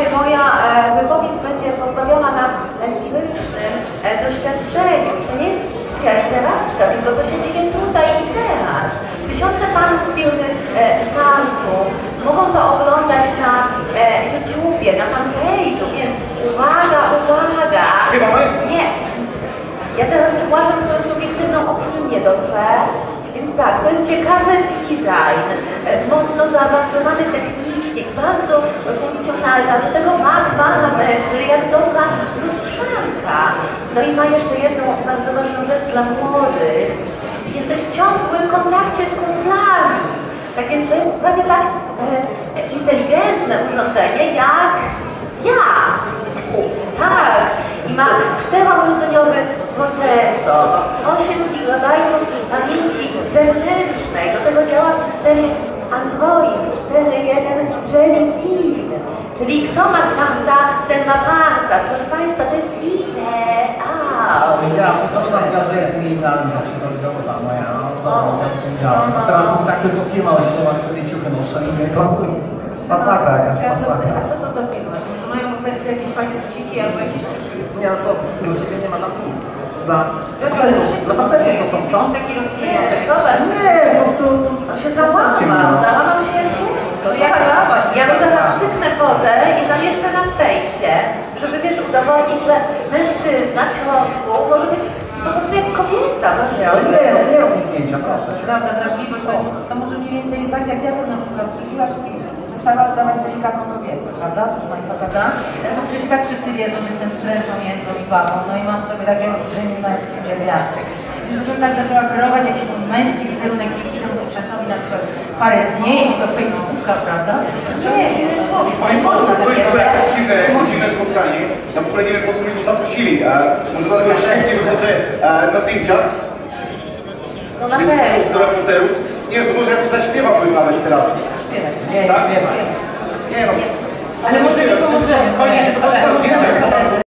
Słuchajcie, moja e, wypowiedź będzie pozbawiona na empirycznym e, doświadczeniu. To nie jest fikcja literacka, tylko to się dzieje tutaj i teraz. Tysiące fanów firmy e, Samsung mogą to oglądać na e, YouTubie, na fanpage'u, więc uwaga, uwaga! Nie. Ja teraz wygłaszam swoją subiektywną opinię, dobrze? Więc tak, to jest ciekawy design, e, mocno zaawansowany technicznie, bardzo funkcjonalny, do tego ma dwa metry, jak dobra lustrzanka. No i ma jeszcze jedną bardzo ważną rzecz dla młodych. Jesteś w ciągłym kontakcie z kumplami. Tak więc to jest prawie tak e, inteligentne urządzenie jak ja. Tak, i ma czterorodzeniowy procesor, 8 GB 4.1 Jelly Bean. Czyli kto ma smarta, ten ma farta. Proszę Państwa, to jest ideał. Ja, to na że jest militarny zawsze to droga moja, to jest idealne. A teraz mam tak tylko firma liczyła, której ciuchy noszę i mnie blokuje. Masakra jakaś, masakra. A co to za firma? Czy może mają w ofercie jakieś fajne buciki albo jakieś rzeczy? Nie, no co, do ciebie nie ma napis. Dla facetów, dla facetów to są, co? taki. Zobacz, Nie, po prostu... On się załamał, załamał się jak dziecko. Ja, ja mu zaraz fotę i zamieszczę na fejsie, żeby wiesz, udowodnić, że mężczyzna w środku może być po prostu jak kobieta. Ale nie, no nie rób mi zdjęcia, proszę. Prawda, wrażliwość to jest, to może mniej więcej tak jak ja bym na przykład i została udawać delikatną kobietę, prawda? Proszę Państwa, prawda? No przecież tak wszyscy wiedzą, że jestem wstrętną międzą i wagą, no i mam sobie takie olbrzymi męskie pierwiastek. Tak zaczęła kreować jakiś męski wizerunek dzięki temu sprzętowi, na przykład parę zdjęć do Facebooka, prawda? Nie, jeden człowiek, Państwo, to jest dziwne, dziwne spotkanie. Ja w ogóle nie wiem, po co mnie tu zaprosili. E, może dlatego, świetnie wychodzę e, na zdjęciach, No na pewno. do reporterów. Nie wiem, to może ja coś zaśpiewałbym nawet teraz. Śpiewać. Nie, Tak? nie ma. Nie no. Ale może nie pomożemy. Fajnie